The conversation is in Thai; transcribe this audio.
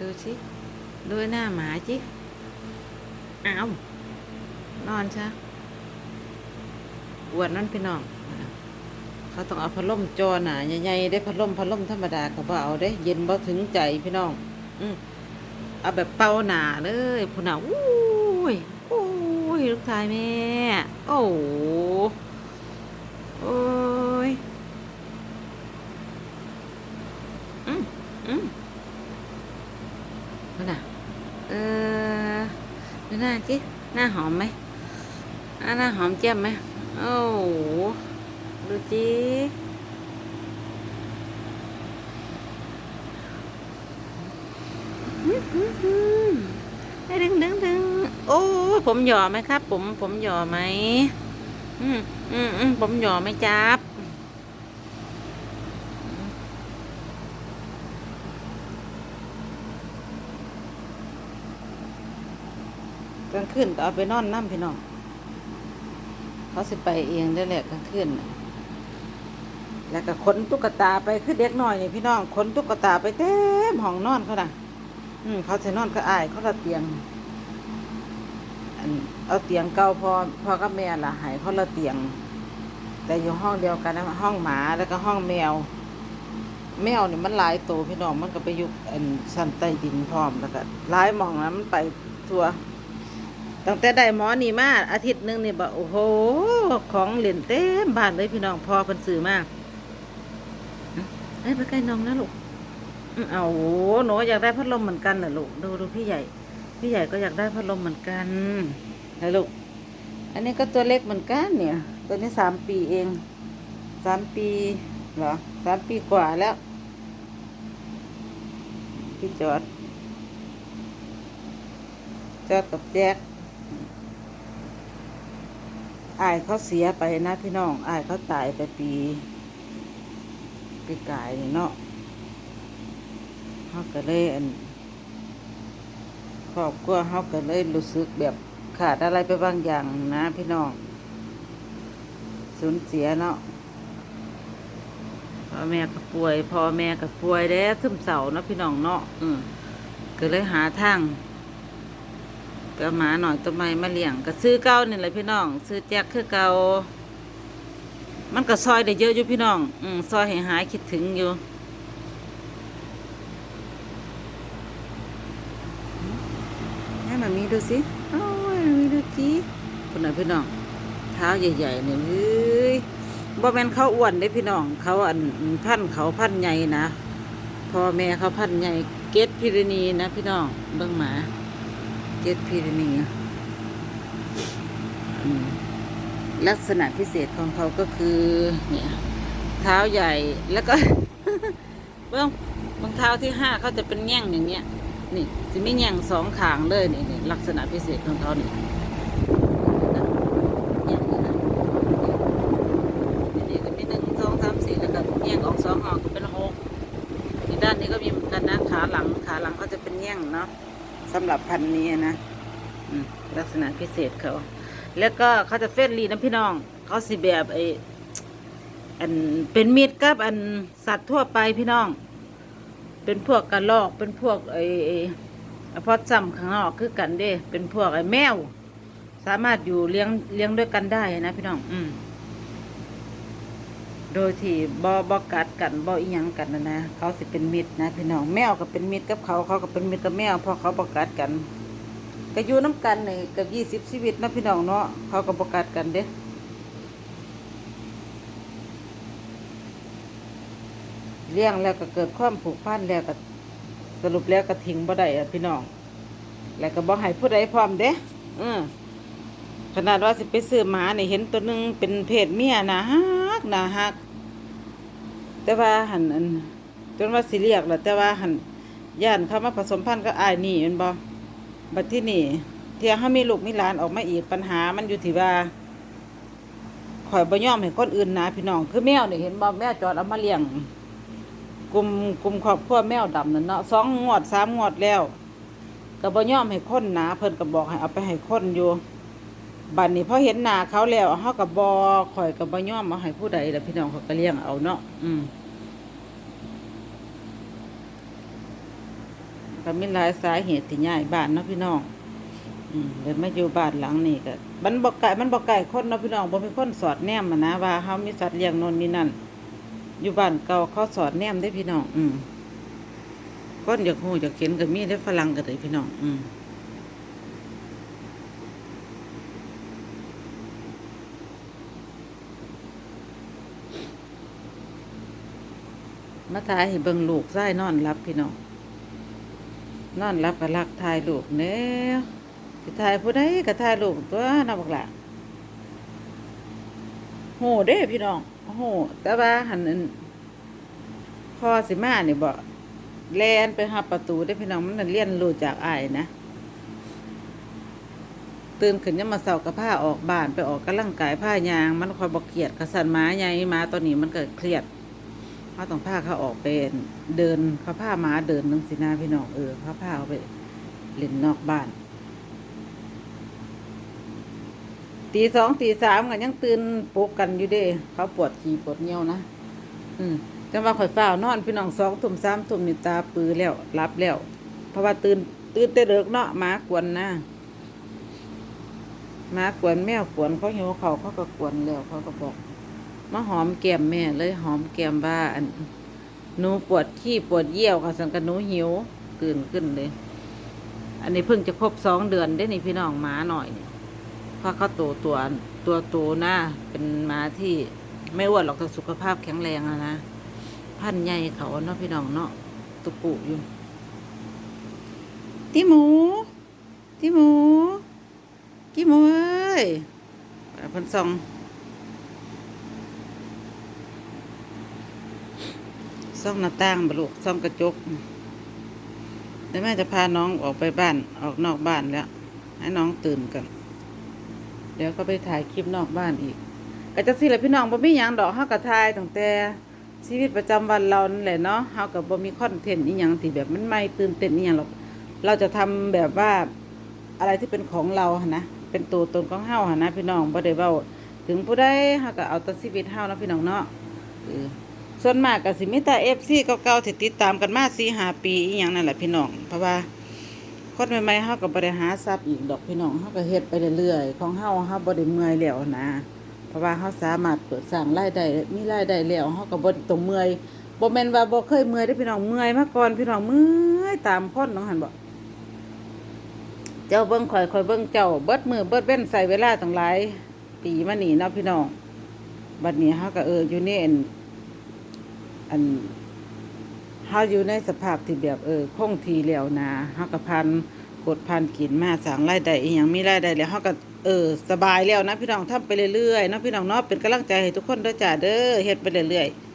ดูสิดูหน้าหมาจิอ้าวนอนซะอวดนั่นพี่น้อง เขาต้องเอาพัดลมจอหนาใหญ่ๆได้พัดลมพัดลมธรรมดาก็บ่เอาได้ เย็นบ่ถึงใจพี่น้อง อืมเอาแบบเป่าหนาเลยพุ่นน่ะอู้ยอู้ยลูกชายแม่ โอ้โอ้ยอืมอืม พุ่นน่ะเออดูหน้าจิหน้าหอมไหมอะหน้าหอมแจ่มไหมโอ้โหดูจิอื้อหือหือให้ดึงดึงดึงโอ้ผมหย่อไหมครับ ผมผมหย่อไหมอืมอืมอืมผมหย่อไหมจับ กลางคืนก็เอาไปนอนน้ำพี่น้อง เขาสิไปเองได้แหละกลางคืนแล้วก็ขนตุ๊กตาไปคือเด็กน้อยนี่พี่น้องขนตุ๊กตาไปเต็มห้องนอนเขาน่ะ อืมเขาจะนอนก็อายเขาละเตียงอันเอาเตียงเก่าพอพ่อกับแม่ละหายเขาละเตียง แต่อยู่ห้องเดียวกันนะห้องหมาแล้วก็ห้องแมว แมวเนี่ยมันหลายตัวพี่น้องมันก็ไปอยู่อันชั้นใต้ดินพร้อมแล้วก็หลายมองนะมันไปทัว ตั้งแต่ได้หมอนี่มาอาทิตย์หนึงนี่บอกโอ้โห ของเล่นเต็มบ้านเลยพี่น้องพอเพิ่นซื้อมาเอ้ยไปใกล้น้องนะลูกอื้อเอาโหหนูอยากได้พัดลมเหมือนกันเหรอลูกดูดูพี่ใหญ่ พี่ใหญ่ก็อยากได้พัดลมเหมือนกันนะลูกอันนี้ก็ตัวเล็กเหมือนกันเนี่ย ตัวนี้สามปีเองสามปีเหรอสามปีกว่าแล้วพี่จอดจอดกับแจ๊ก อายเขาเสียไปนะพี่น้องอายเขาตายไปปี ปีกายเนาะเขาก็เลยอันครอบครัวเขาก็เลยรู้สึกแบบขาดอะไรไปบางอย่างนะพี่น้องสูญเสียเนาะพ่อแม่ก็ป่วยพ่อแม่ก็ป่วยแล้วซึมเศร้าเนาะพี่น้องเนาะอืมก็เลยหาทาง ไปเอาหมาหน่อยตัวใหม่มาเลี้ยงก็ซื้อเก่านี่แหละพี่น้อง ซื้อแจ็คคือเก่ามันก็ซอยได้เยอะอยู่พี่น้อง อืมซอยให้หายคิดถึงอยู่ให้มามีดูสิโอ้ยมามีดูจีคนน่ะพี่น้อง เท้าใหญ่ๆเนี่ยเฮ้ยบ่แม่นเขาอ้วนได้พี่น้อง เขาอันพันธุ์เขาพันธุ์ใหญ่นะพ่อแม่เขาพันธุ์ใหญ่เกตพิรณีนะพี่น้องเบิ่งหมา เจ็ดพีรนีอืมลักษณะพิเศษของเขาก็คือ เนี่ย เท้าใหญ่แล้วก็เบื้องรองเท้าที่ห้าเขาจะเป็นแง่งอย่างเงี้ย นี่จะไม่แง่งสองขางเลยนี่นี่ลักษณะพิเศษของเขานี่แง่งนี่นะนี่นี่ก็มีหนึ่งสองสามสี่แล้วก็แง่งออกสองออกเป็นหกด้านนี้ก็มีเหมือนกันนะขาหลังขาหลังเขาจะเป็นแง่งเนาะ สำหรับพันนี้นะลักษณะพิเศษเขา แล้วก็เขาจะเฟรนลีนะพี่น้อง เขาสิแบบไออันเป็นมิตรกับอันสัตว์ทั่วไปพี่น้อง เป็นพวกกระรอกเป็นพวกไออพอดซ้ำข้างนอกคือกันเด้ เป็นพวกไอแมว สามารถอยู่เลี้ยงเลี้ยงด้วยกันได้นะพี่น้อง อืม โดยที่บ่บ่กัดกันบ่อีหยังกันนะนะเขาสิเป็นมิตรนะพี่น้องแมวก็เป็นมิตรกับเขาเขาก็เป็นมิตรกับแมวเพราะเขาบ่กัดกันก็อยู่น้กันนี่กับยี่สิบชีวิตนะพี่น้องเนาะเขาก็บ่กัดกันเด้เลี้ยงแล้วก็เกิดความผูกพันแล้วก็สรุปแล้วก็ทิ้งบ่ได้อะพี่น้อง แล้วก็บ่ให้ผู้ใดพร้อมเด้อือขนาดว่าสิไปซื้อหมาเนี่เห็นตัวหนึงเป็นเพศเมียนะฮั กนะฮัก แต่ว่าหันอันจนว่าสิเรียกแหละแต่ว่าหันย่านเขามาผสมพันธุ์ก็อายนี่แมันบ่บัดที่นี่เที่ยเขามีลูกมีหลานออกมาอีกปัญหามันอยู่ที่ว่าข่อยบ่ยอมให้คนอื่นนะพี่น้องคือแมวนี่ยเห็นบ่แมวจอดเอามาเลี้ยงกลุ่มกลุ่มครอบครัวแมวดำนั่นเนาะสองงวดสามงวดแล้วก็บ่ยอมให้คนนะเพิ่นก็บอกให้เอาไปให้คนอยู่ บัดนี้พอเห็นหน้าเขาแล้วเฮาก็บ่ข่อยก็บ่ยอมเอาให้ผู้ใดแล้วพี่น้องเขาก็เลี้ยงเอาเนาะอืมก็มีหลายสาเหตุที่ย้ายบ้านเนาะพี่น้องอืมเลยมาอยู่บ้านหลังนี้ก็มันบ่ไก่มันบ่ไก่คนเนาะพี่น้องบ่มีคนสอดแนมอะนะว่าเฮามีสัตว์เลี้ยงนนนี่นั่นอยู่บ้านเก่าเขาสอดแนมได้พี่น้อง อืมคนอยากฮู้อยากเห็นก็มีได้ฝรั่งก็ได้พี่น้อง อืม มาถ่ายให้เบิ่งลูกไส้นอนรับพี่น้องนอนรับก็รักถ่ายลูกเน้อสิถ่ายผู้ใดก็ถ่ายลูกตัวน่าบักละโหเด้พี่น้องโหแต่ว่าหันอันพอสิมาเนี่ยบ่แลนไปหาประตูได้พี่น้องมันเรียนรู้จากไอ้นะ ตื่นขึ้นยามมาเสาร์กับผ้าออกบ้านไปออกกำลังกายผ้ายาง มันคอยบอกเครียดกระสันหม้าใหญ่มาตอนนี้มันเก็เครียด เขาต้องพาเขาออกไปเดินเขาพาหมาเดินนึงสินาพี่น้องเออเขาพาเขาไปเล่นนอกบ้าน ตีสองตีสามกันยังตื่นปลุกกันอยู่เด้ เขาปวดขี่ปวดเยี่ยวนะอืมจังว่าข่อยเฝ้านอนพี่น้องสองทุ่มสามทุ่มนี่ตาปือแล้วรับแล้ว เพราะว่าตื่นตื่นแต่เด็กเนาะหมากวนนะหมากวนแมวกวนเขาหิวเขาวเขาก็กวนแล้วเขาก็บอก มาหอมแก้มแม่เลยหอมแก้มบ้าอันหนูปวดขี้ปวดเยี่ยวค่ะสังกันหนูหิวตื่นขึ้นเลย อันนี้เพิ่งจะครบสองเดือนได้นี่พี่น้องหมาหน่อยเนี่ยเพราะเขาโตตัวตัวโตหนะเป็นหมาที่ไม่อ้วนหรอกแต่สุขภาพแข็งแรงอะนะพันใหญ่เขาเนาะพี่น้องเนาะตุปุอยู่ติหมูติหมูกี่โมงเอ้ยเพิ่นส่อง ส่องหน้าต่างบลูกส่องกระจกเดี๋ยวแม่จะพาน้องออกไปบ้านออกนอกบ้านแล้ว ให้น้องตื่นกัน เดี๋ยวก็ไปถ่ายคลิปนอกบ้านอีกก็จะสิแหละพี่น้องบ่มีหยังดอกเฮาก็ถ่ายตั้งแต่ชีวิตประจำวันเรานั่นแหละเนาะเฮาก็บ่มีคอนเทนต์อีหยังที่แบบมันไม่ตื่นเต้นอีหยังหรอกเราจะทำแบบว่าอะไรที่เป็นของเราหนนะเป็นตัวตนของเฮาหนนะพี่น้องบ่ได้เว้าถึงผู้ใดเฮาก็เอาแตัชีวิตเฮานะพี่น้องเนาะเออ ส่วนมากก็สิมีแต่ FC เก่าๆที่ติดตามกันมา4-5ปีอีหยังนั่นแหละพี่น้องเพราะว่าคนใหม่ๆเฮาก็บ่ได้หาทรัพย์อีกดอกพี่น้องเฮาก็เฮ็ดไปเรื่อยๆของเฮาเฮาบ่ได้เมื่อยแล้วนะเพราะว่าเฮาสามารถเปิดสร้างรายได้มีรายได้แล้วเฮาก็บ่ต้องเมื่อยบ่แม่นว่าบ่เคยเมื่อยเด้พี่น้องเมื่อยมาก่อนพี่น้องเมื่อยตามคนน้องหันบ่เจ้าเบิ้งข่อยข่อยเบิ้งเจ้าเบิดมือเบิดเว้นใส่เวลาตั้งหลายปีมาหนีเนาะพี่น้องบัดนี้เฮาก็เอออยู่นี่ อันเฮาอยู่ในสภาพที่แบบเออคงทีแล้วนะเฮาก็พันกดพันกินมาสร้างรายได้อีหยังมีรายได้แล้วเฮาก็เออสบายแล้วนะพี่น้องทำไปเรื่อยๆนะพี่น้องเนาะเป็นกำลังใจให้ทุกคนด้วยจ้าเด้อเฮ็ดไปเรื่อยๆ